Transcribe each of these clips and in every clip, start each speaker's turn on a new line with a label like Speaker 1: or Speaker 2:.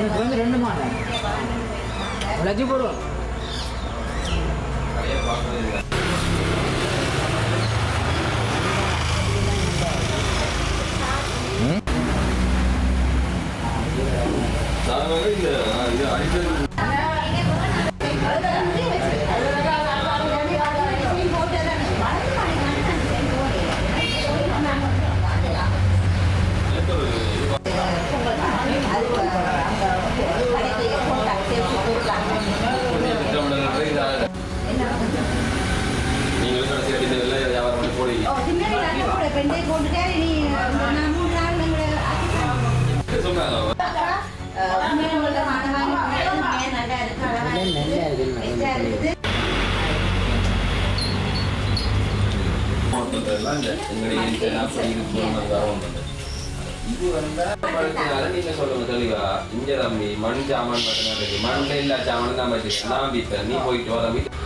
Speaker 1: ரெண்டு மாதம் உழைச்சி போடுவோம்
Speaker 2: நிறைய பார்க்கறது இந்த இது திட்டமிடல்கள் இதாக நீங்களும் கடைசியாக இந்த வெள்ளை வியாபாரம் பண்ணி போடுவீங்க சொன்னாங்க போட்டதெல்லாம் இந்த எங்களுடைய இந்த அப்படி இருக்கு வரும் இது வந்து நீங்க சொல்லுங்க தெளிவா? இங்க தம்பி மண் சாமான் மட்டும் மண்ணில் இல்லா சாமான் தான் நான் நீ போயிட்டு வர வீட்டு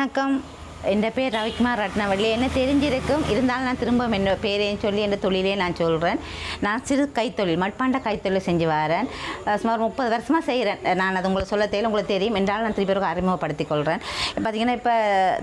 Speaker 3: வணக்கம் என் பேர் ரவிக்குமார் ரத்னவள்ளி. என்ன தெரிஞ்சிருக்கும்? இருந்தாலும் நான் திரும்ப என் பேரையும் சொல்லி என் தொழிலே நான் சொல்கிறேன் நான் சிறு கைத்தொழில் மட்பாண்ட கைத்தொழில் செஞ்சு வரேன். சுமார் முப்பது வருஷமாக செய்கிறேன் நான் அது உங்களுக்கு சொல்ல தெரியல உங்களுக்கு தெரியும். என்றாலும் நான் திருப்பி அறிமுகப்படுத்திக் கொள்கிறேன் பார்த்தீங்கன்னா இப்போ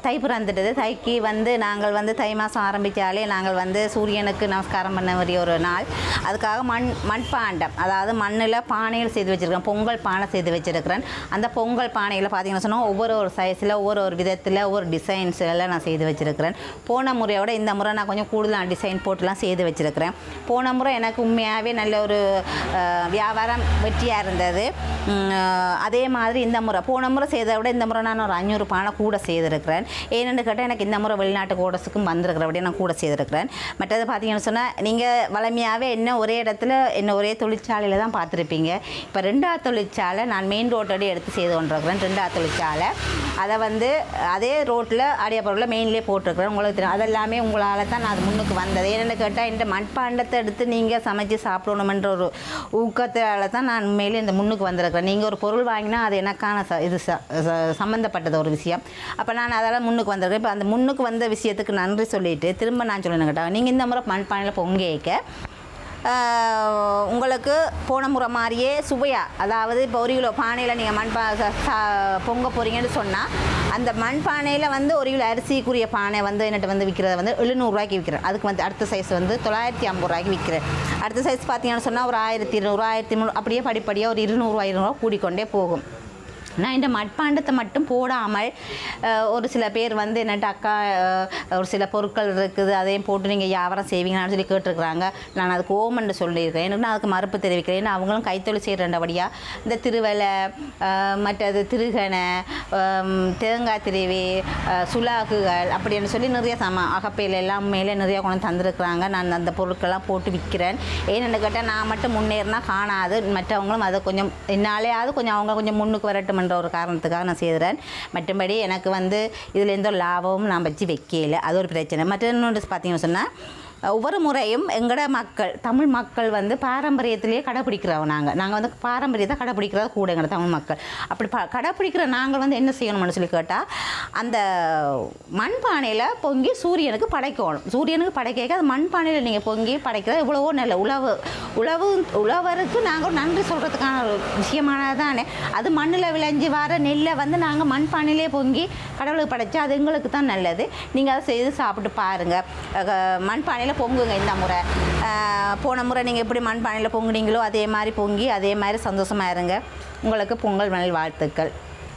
Speaker 3: தை பிறந்துட்டது. தைக்கு வந்து நாங்கள் வந்து தை மாதம் ஆரம்பித்தாலே நாங்கள் வந்து சூரியனுக்கு நமஸ்காரம் பண்ண வேண்டிய ஒரு நாள். அதுக்காக மண் மண்பாண்டம் அதாவது மண்ணில் பானைகள் செய்து வச்சுருக்கேன் பொங்கல் பானை செய்து வச்சுருக்கிறேன். அந்த பொங்கல் பானையில் பார்த்தீங்கன்னா சொன்னால் ஒவ்வொரு ஒரு சைஸில் ஒவ்வொரு ஒரு விதத்தில் ஒவ்வொரு டிசைன் டிசைன்ஸ் எல்லாம் நான் செய்து வச்சுருக்கிறேன். போன முறையோட இந்த முறை நான் கொஞ்சம் கூடுதலாக டிசைன் போட்டுலாம் செய்து வச்சுருக்கிறேன். போன முறை எனக்கு உண்மையாகவே நல்ல ஒரு வியாபாரம் வெற்றியாக இருந்தது. அதே மாதிரி இந்த முறை போன முறை செய்ததை விட இந்த முறை நான் ஒரு அஞ்சூறு பானை கூட செய்திருக்கிறேன். ஏன்னு கேட்டால் எனக்கு இந்த முறை வெளிநாட்டு கோடஸுக்கும் வந்திருக்கிறபடியே நான் கூட செய்திருக்கிறேன். மற்றது பார்த்தீங்கன்னு சொன்னால் நீங்கள் வளமையாகவே என்ன ஒரே இடத்துல என்ன ஒரே தொழிற்சாலையில் தான் பார்த்துருப்பீங்க. இப்போ ரெண்டாவது தொழிற்சாலை நான் மெயின் ரோட்டோடய எடுத்து செய்து கொண்டிருக்கிறேன் ரெண்டாவது தொழிற்சாலை. அதை வந்து அதே ரோட்டில் ஆடியாபுரத்தில் மெயின்லேயே போட்டிருக்கிறேன். உங்களுக்கு தெரியும். அதெல்லாமே உங்களால் தான் நான் அது முன்னுக்கு வந்தது. என்னென்னு கேட்டால் இந்த மண்பாண்டத்தை எடுத்து நீங்கள் சமைச்சு சாப்பிடணுமென்ற ஒரு ஊக்கத்தால் தான் நான் உண்மையிலே இந்த முன்னுக்கு வந்திருக்கிறேன். நீங்கள் ஒரு பொருள் வாங்கினா அது எனக்கான ச இது ச ச- சம்மந்தப்பட்டது ஒரு விஷயம். அப்போ நான் அதெல்லாம் முன்னுக்கு வந்திருக்கேன். இப்போ அந்த முன்னுக்கு வந்த விஷயத்துக்கு நன்றி சொல்லிவிட்டு திரும்ப நான் சொல்லணும் கேட்டால் நீங்கள் இந்த முறை மண்பானையில் பொங்கேக்க உங்களுக்கு போன முறை மாதிரியே சுவையாக அதாவது இப்போ ஒரு கிலோ பானையில் நீங்கள் மண் சா- பொங்க போகிறீங்கன்னு சொன்னால் அந்த மண் பானையில் வந்து ஒரு கிலோ அரிசிக்குரிய பானை வந்து என்னட்டு வந்து விற்கிறத வந்து எழுநூறுவாய்க்கு விற்கிறேன் அதுக்கு வந்து அடுத்த சைஸ் வந்து தொள்ளாயிரத்தி ஐம்பது ரூபாய்க்கு விற்கிறேன் அடுத்த சைஸ் பார்த்தீங்கன்னு சொன்னால் ஒரு ஆயிரத்தி இருநூறு ஆயிரத்தி முந்நூறு அப்படியே படிப்படியாக ஒரு இருநூறுவா இருநூறுவா கூடிக்கொண்டே போகும். நான் இந்த மட்பாண்டத்தை மட்டும் போடாமல் ஒரு சில பேர் வந்து என்னட்டாக்கா ஒரு சில பொருட்கள் இருக்குது அதையும் போட்டு நீங்கள் வியாபாரம் செய்வீங்களான்னு சொல்லி கேட்டிருக்கிறாங்க. நான் அதுக்கு ஓமன்று சொல்லியிருக்கேன். எனக்கு நான் அதுக்கு மறுப்பு தெரிவிக்கிறேன். அவங்களும் கைத்தொழில் செய்கிறபடியாக இந்த திருவலை மற்றது திருகனை தேங்காய் திருவி சுலாக்குகள் அப்படின்னு சொல்லி நிறைய சம அகப்பையில் எல்லாம் மேலே நிறையா கொண்டு தந்திருக்கிறாங்க. நான் அந்த பொருட்கள்லாம் போட்டு விற்கிறேன். ஏன்னு கேட்டால் நான் மட்டும் முன்னேறினா காணாது. மற்றவங்களும் அதை கொஞ்சம் என்னாலேயாவது கொஞ்சம் அவங்க கொஞ்சம் முன்னுக்கு வரட்டும்ன்ற ஒரு காரணத்துக்காக நான் செய்கிறேன் மற்றபடி எனக்கு வந்து இதுலேருந்தோ லாபமும் நான் வச்சு வைக்கல. அது ஒரு பிரச்சனை. மற்ற இன்னொன்று பார்த்தீங்கன்னு சொன்னால் ஒவ்வொரு முறையும் எங்களோட மக்கள் தமிழ் மக்கள் வந்து பாரம்பரியத்திலேயே கடைப்பிடிக்கிறோம் நாங்கள் நாங்கள் வந்து பாரம்பரியத்தை கடைப்பிடிக்கிறது கூட எங்களோட தமிழ் மக்கள். அப்படி ப கடைப்பிடிக்கிற நாங்கள் வந்து என்ன செய்யணும்னு சொல்லி கேட்டால் அந்த மண்பானையில் பொங்கி சூரியனுக்கு படைக்கணும். சூரியனுக்கு படைக்க அது மண்பானையில் நீங்கள் பொங்கி படைக்கிறது எவ்வளவோ நல்ல உழவு. உழவு உழவருக்கு நாங்கள் நன்றி சொல்கிறதுக்கான ஒரு விஷயமானதானே அது மண்ணில் விளைஞ்சி வர நெல்லை வந்து நாங்கள் மண்பானையிலே பொங்கி கடவுளுக்கு படைச்சா அது எங்களுக்கு தான் நல்லது. நீங்கள் அதை செய்து சாப்பிட்டு பாருங்கள் மண்பானையில் பொங்குங்க இந்த முறை. போன முறை நீங்கள் எப்படி மண் பானையில் பொங்குனீங்களோ அதே மாதிரி பொங்கி அதே மாதிரி சந்தோஷமாக இருங்க. உங்களுக்கு பொங்கல் மணல் வாழ்த்துக்கள்.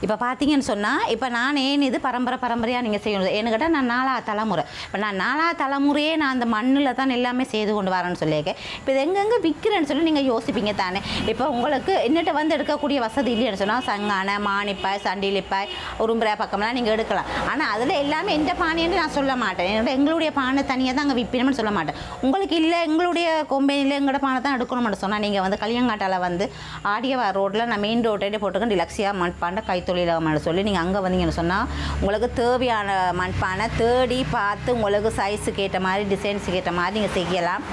Speaker 3: இப்போ பார்த்தீங்கன்னு சொன்னால் இப்போ நான் ஏன் இது பரம்பரை பரம்பரையாக நீங்கள் செய்யணும். ஏன்னு கேட்டால் நான் நாலா தலைமுறை. இப்போ நான் நாலா தலைமுறையே நான் அந்த மண்ணில் தான் எல்லாமே செய்து கொண்டு வரேன்னு சொல்லியிருக்கேன். இப்போ இது எங்கெங்கே விற்கிறேன்னு சொல்லி நீங்கள் யோசிப்பீங்க தானே? இப்போ உங்களுக்கு என்னட்ட வந்து எடுக்கக்கூடிய வசதி இல்லைன்னு சொன்னால் சங்கான மானிப்பாய் சண்டிலிப்பாய் உரும்புரை பக்கம்லாம் நீங்கள் எடுக்கலாம். ஆனால் அதில் எல்லாமே எந்த பானைன்னு நான் சொல்ல மாட்டேன். என்னோட எங்களுடைய பானை தனியாக தான் அங்கே விற்பினோம்னு சொல்ல மாட்டேன். உங்களுக்கு இல்லை எங்களுடைய கொம்பெனியில் எங்களோட பானை தான் எடுக்கணும்னு சொன்னால் நீங்கள் வந்து கலியங்காட்டால் வந்து ஆடியவா ரோட்டில் நான் மெயின் ரோட்டே போட்டுக்கேன் மண் பாண்டை கைத்தொழில் தொழிலகம்னு சொல்லி நீங்கள் அங்கே வந்தீங்கன்னு சொன்னால் உங்களுக்கு தேவையான மண்பானை தேடி பார்த்து உங்களுக்கு சைஸுக்கு ஏற்ற மாதிரி டிசைன்ஸுக்கு ஏற்ற மாதிரி நீங்கள் செய்யலாம்.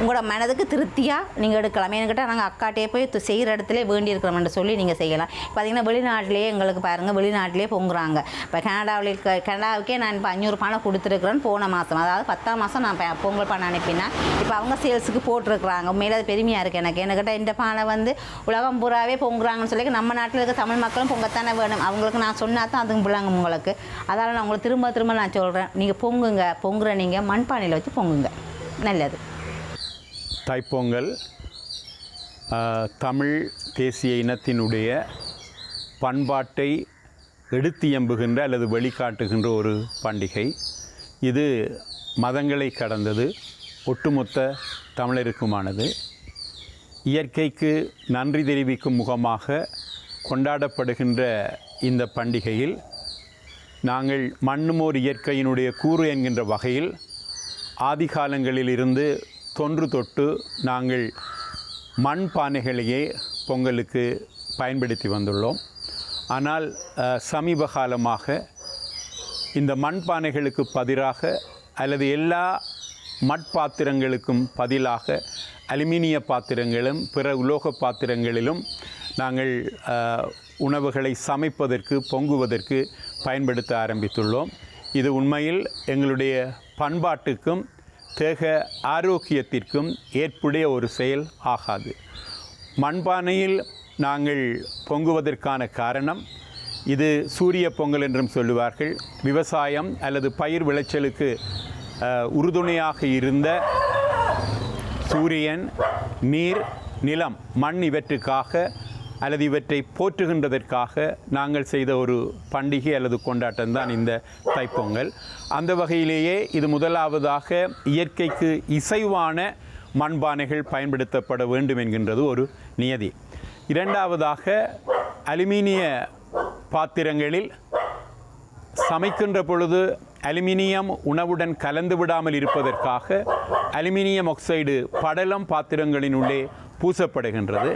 Speaker 3: உங்களோட மனதுக்கு திருப்தியாக நீங்கள் எடுக்கலாம். ஏன்னு நாங்கள் அக்காட்டே போய் செய்கிற இடத்துல வேண்டியிருக்கிறோம்னு சொல்லி நீங்கள் செய்யலாம். பார்த்தீங்கன்னா வெளிநாட்டிலேயே எங்களுக்கு பாருங்கள் வெளிநாட்டிலே பொங்குறாங்க. இப்போ கனடாவில் இருக்க கனடாவுக்கே நான் இப்போ அஞ்சூறு பானை கொடுத்துருக்குறேன்னு போன மாதம் அதாவது பத்தாம் மாதம் நான் பொங்கல் பானை அனுப்பினேன் இப்போ அவங்க சேல்ஸுக்கு போட்டிருக்கிறாங்க. உண்மையில அது பெருமையாக இருக்குது எனக்கு. என்கிட்ட இந்த பானை வந்து உலகம் பூராவே பொங்குறாங்கன்னு சொல்லி நம்ம நாட்டில் இருக்க தமிழ் மக்களும் பொங்கத்தானே வேணும். அவங்களுக்கு நான் சொன்னால் தான் அதுங்க பிள்ளைங்க உங்களுக்கு. அதனால் நான் உங்களுக்கு திரும்ப திரும்ப நான் சொல்கிறேன் நீங்கள் பொங்குங்க. பொங்குற நீங்கள் மண்பானையில் வச்சு பொங்குங்க. நல்லது.
Speaker 4: தைப்பொங்கல் தமிழ் தேசிய இனத்தினுடைய பண்பாட்டை எடுத்தியம்புகின்ற அல்லது வெளிக்காட்டுகின்ற ஒரு பண்டிகை. இது மதங்களை கடந்தது. ஒட்டுமொத்த தமிழருக்குமானது. இயற்கைக்கு நன்றி தெரிவிக்கும் முகமாக கொண்டாடப்படுகின்ற இந்த பண்டிகையில் நாங்கள் மண்ணுமோர் இயற்கையினுடைய கூறு என்கின்ற வகையில் ஆதி காலங்களிலிருந்து தொன்று தொட்டு நாங்கள் மண் பானைகளையே பொங்கலுக்கு பயன்படுத்தி வந்துள்ளோம். ஆனால் சமீப காலமாக இந்த மண் பானைகளுக்கு பதிலாக அல்லது எல்லா மட்பாத்திரங்களுக்கும் பதிலாக அலுமினிய பாத்திரங்களும் பிற உலோக பாத்திரங்களிலும் நாங்கள் உணவுகளை சமைப்பதற்கு பொங்குவதற்கு பயன்படுத்த ஆரம்பித்துள்ளோம். இது உண்மையில் எங்களுடைய பண்பாட்டுக்கும் தேக ஆரோக்கியத்திற்கும் ஏற்புடைய ஒரு செயல் ஆகாது. மண்பானையில் நாங்கள் பொங்குவதற்கான காரணம் இது சூரிய பொங்கல் என்றும் சொல்லுவார்கள். விவசாயம் அல்லது பயிர் விளைச்சலுக்கு உறுதுணையாக இருந்த சூரியன் நீர் நிலம் மண் இவற்றுக்காக அல்லது இவற்றை போற்றுகின்றதற்காக நாங்கள் செய்த ஒரு பண்டிகை அல்லது கொண்டாட்டம் தான் இந்த தைப்பொங்கல். அந்த வகையிலேயே இது முதலாவதாக இயற்கைக்கு இசைவான மண்பானைகள் பயன்படுத்தப்பட வேண்டும் என்கின்றது ஒரு நியதி. இரண்டாவதாக அலுமினிய பாத்திரங்களில் சமைக்கின்ற பொழுது அலுமினியம் உணவுடன் கலந்து விடாமல் இருப்பதற்காக அலுமினியம் ஆக்சைடு படலம் பாத்திரங்களின் உள்ளே பூசப்படுகின்றது.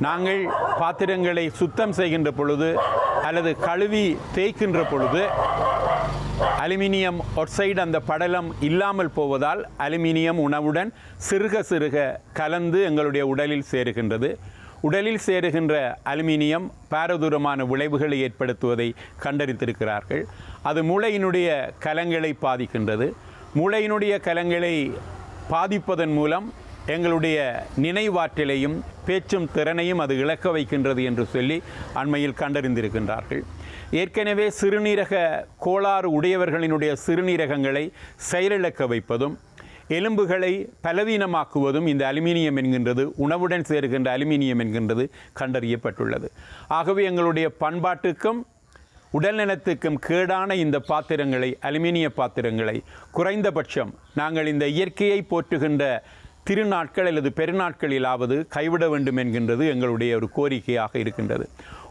Speaker 4: நாங்கள் பாத்திரங்களை சுத்தம் செய்கின்ற பொழுது அல்லது கழுவி தேய்க்கின்ற பொழுது அலுமினியம் ஒட்சைடு அந்த படலம் இல்லாமல் போவதால் அலுமினியம் உணவுடன் சிறுக சிறுக கலந்து எங்களுடைய உடலில் சேருகின்றது. உடலில் சேருகின்ற அலுமினியம் பாரதூரமான விளைவுகளை ஏற்படுத்துவதை கண்டறிந்திருக்கிறார்கள். அது மூளையினுடைய கலங்களை பாதிக்கின்றது. மூளையினுடைய கலங்களை பாதிப்பதன் மூலம் எங்களுடைய நினைவாற்றலையும் பேச்சும் திறனையும் அது இழக்க வைக்கின்றது என்று சொல்லி அண்மையில் கண்டறிந்திருக்கின்றார்கள். ஏற்கனவே சிறுநீரக கோளாறு உடையவர்களினுடைய சிறுநீரகங்களை செயலிழக்க வைப்பதும் எலும்புகளை பலவீனமாக்குவதும் இந்த அலுமினியம் என்கின்றது உணவுடன் சேர்கின்ற அலுமினியம் என்கின்றது கண்டறியப்பட்டுள்ளது. ஆகவே எங்களுடைய பண்பாட்டுக்கும் உடல்நலத்துக்கும் கேடான இந்த பாத்திரங்களை அலுமினிய பாத்திரங்களை குறைந்தபட்சம் நாங்கள் இந்த இயற்கையை போற்றுகின்ற திருநாட்கள் அல்லது பெருநாட்களிலாவது கைவிட வேண்டும் என்கின்றது எங்களுடைய ஒரு கோரிக்கையாக இருக்கின்றது.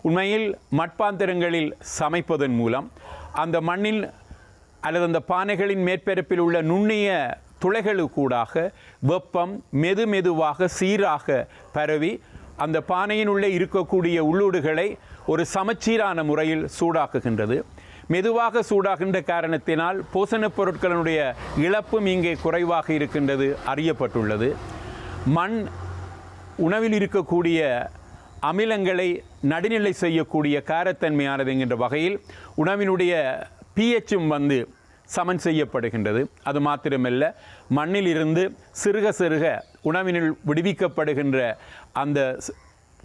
Speaker 4: உண்மையில் மட்பாந்திரங்களில் சமைப்பதன் மூலம் அந்த மண்ணில் அல்லது அந்த பானைகளின் மேற்பரப்பில் உள்ள நுண்ணிய துளைகளுக்கூடாக வெப்பம் மெது மெதுவாக சீராக பரவி அந்த பானையினுள்ளே இருக்கக்கூடிய உள்ளூடுகளை ஒரு சமச்சீரான முறையில் சூடாக்குகின்றது. மெதுவாக சூடாகின்ற காரணத்தினால் போசனப் பொருட்களினுடைய இழப்பும் இங்கே குறைவாக இருக்கின்றது அறியப்பட்டுள்ளது. மண் உணவில் இருக்கக்கூடிய அமிலங்களை நடுநிலை செய்யக்கூடிய காரத்தன்மையானது என்கின்ற வகையில் உணவினுடைய பிஹெச்சும் வந்து சமன் செய்யப்படுகின்றது. அது மாத்திரமல்ல மண்ணில் இருந்து சிறுக சிறுக உணவினுள் விடுவிக்கப்படுகின்ற அந்த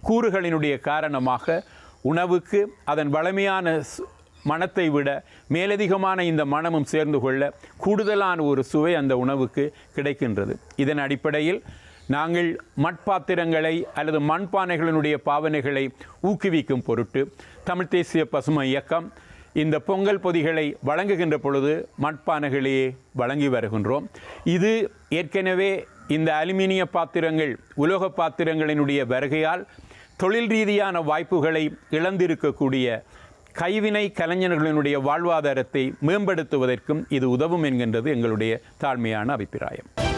Speaker 4: கூறுகளினுடைய காரணமாக உணவுக்கு அதன் வளமையான மனத்தை விட மேலதிகமான இந்த மணமும் சேர்ந்து கொள்ள கூடுதலான ஒரு சுவை அந்த உணவுக்கு கிடைக்கின்றது. இதன் அடிப்படையில் நாங்கள் மட்பாத்திரங்களை அல்லது மண்பானைகளினுடைய பாவனைகளை ஊக்குவிக்கும் பொருட்டு தமிழ் தேசிய பசுமை இயக்கம் இந்த பொங்கல் பொதிகளை வழங்குகின்ற பொழுது மட்பானைகளையே வழங்கி வருகின்றோம். இது ஏற்கனவே இந்த அலுமினிய பாத்திரங்கள் உலோக பாத்திரங்களினுடைய வருகையால் தொழில் ரீதியான வாய்ப்புகளை இழந்திருக்கக்கூடிய கைவினை கலைஞர்களினுடைய வாழ்வாதாரத்தை மேம்படுத்துவதற்கும் இது உதவும் என்கின்றது எங்களுடைய தாழ்மையான அபிப்பிராயம்.